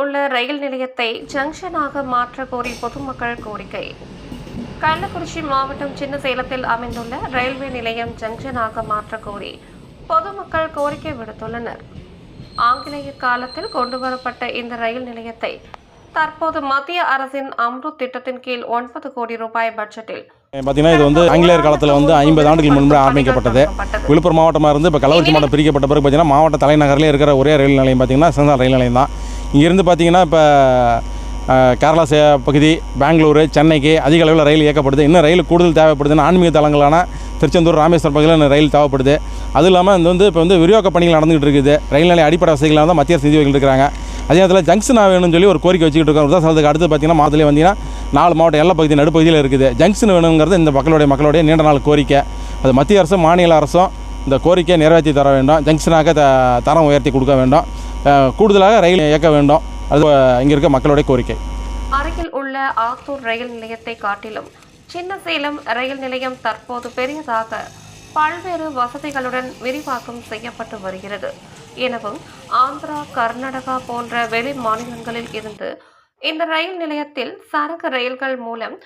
உள்ள ரயில் நிலையத்தை ஜங்ஷனாக மாற்ற கோரி பொதுமக்கள் கோரிக்கை. கள்ளக்குறிச்சி மாவட்டம் சின்ன சேலத்தில் அமைந்துள்ள ரயில்வே நிலையம் ஜங்ஷனாக மாற்ற கோரி பொதுமக்கள் கோரிக்கை விடுத்துள்ளனர். ஆங்கிலேய காலத்தில் கொண்டுவரப்பட்ட இந்த ரயில் நிலையத்தை தற்போது மத்திய அரசின் அம்ருத் திட்டத்தின் கீழ் ஒன்பது கோடி ரூபாய் பட்ஜெட்டில் பார்த்தீங்கன்னா இது வந்து ஆங்கிலேயர் காலத்தில் வந்து ஐம்பது ஆண்டுகள் முன்பு ஆரம்பிக்கப்பட்டது. விழுப்புரம் மாவட்டமாக இருந்து இப்போ கள்ளக்குறிச்சி மாவட்டம் பிரிக்கப்பட்ட பிறகு பார்த்தீங்கன்னா மாவட்ட தலைநகரில் இருக்கிற ஒரே ரயில் நிலையம் பார்த்தீங்கன்னா சிறந்த ரயில் நிலையம் தான். இங்கேருந்து பார்த்தீங்கன்னா இப்போ கேரளா சே பகுதி பெங்களூரு சென்னைக்கு அதிக அளவில் ரயில் இயக்கப்படுது. இன்னும் ரயில் கூடுதல் தேவைப்படுதுன்னு ஆன்மீக தலங்களான திருச்செந்தூர் ராமேஸ்வரம் பகுதியில் ரயில் தேவைப்படுது. அதுவும் இல்லாமல் இது வந்து இப்போ வந்து விரிவாக்க பணிகள் நடந்துகிட்டு இருக்குது. ரயில் நிலைய அடிப்படை வசதிகளாக தான் மத்திய அரசு நிதி இருக்கிறாங்க. அதே நேரத்தில் ஜங்ஷன் வேணும்னு சொல்லி ஒரு கோரிக்கை வச்சுக்கிட்டு இருக்கோம். உதாரணத்துக்கு அடுத்து பார்த்தீங்கன்னா மாவட்டத்திலே வந்தீங்கன்னா நாலு மாவட்டம் எல்லா பகுதி நடுப்பகுதியில் இருக்குது. ஜங்ஷன் வேணுங்கிறது இந்த மக்களுடைய மக்களுடைய நீண்ட நாள் கோரிக்கை. அது மத்திய அரசும் மாநில அரசும் இந்த கோரிக்கையை நிறைவேற்றி தர வேண்டும். ஜங்ஷனாக த தரம் உயர்த்தி கொடுக்க வேண்டும். கூடுதலாக ரயில் இயக்க வேண்டும். அது இங்கே இருக்க மக்களுடைய கோரிக்கை. அருகில் உள்ள ஆத்தூர் ரயில் நிலையத்தை காட்டிலும் சின்ன சேலம் ரயில் நிலையம் தற்போது பெரியதாக பல்வேறு வசதிகளுடன் விரிவாக்கம் செய்யப்பட்டு வருகிறது. எனவும் ஆந்திரா கர்நாடகா போன்ற வெளி மாநிலங்களில் இருந்து இந்த ரயில் நிலையத்தில் சரக்கு ரயில்கள் மூலம்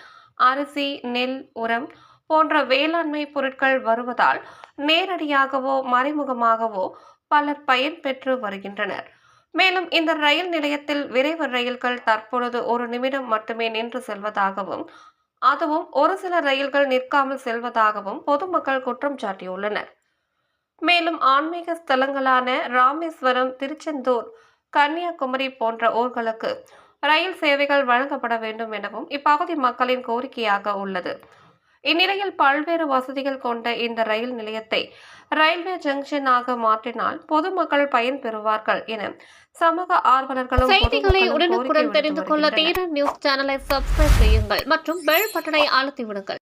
அரிசி நெல் உரம் போன்ற வேளாண்மை பொருட்கள் வருவதால் நேரடியாகவோ மறைமுகமாகவோ பலர் பயன்பெற்று வருகின்றனர். மேலும் இந்த ரயில் நிலையத்தில் விரைவு ரயில்கள் தற்பொழுது ஒரு நிமிடம் மட்டுமே நின்று செல்வதாகவும் அதுவும் ஒரு சில ரயில்கள் நிற்காமல் செல்வதாகவும் பொதுமக்கள் குற்றம் சாட்டியுள்ளனர். மேலும் ஆன்மீக ஸ்தலங்களான ராமேஸ்வரம் திருச்செந்தூர் கன்னியாகுமரி போன்ற ஊர்களுக்கு ரயில் சேவைகள் வழங்கப்பட வேண்டும் எனவும் இப்பகுதி மக்களின் கோரிக்கையாக உள்ளது. இந்நிலையில் பல்வேறு வசதிகள் கொண்ட இந்த ரயில் நிலையத்தை ரயில்வே ஜங்ஷனாக மாற்றினால் பொதுமக்கள் பயன்பெறுவார்கள் என சமூக ஆர்வலர்களும் செய்திகளை உடனுக்குடன் தெரிந்து கொள்ள. தீரன் நியூஸ் சேனலை சப்ஸ்கிரைப் செய்யுங்கள் மற்றும் பெல் பட்டனை அழுத்தி விடுங்கள்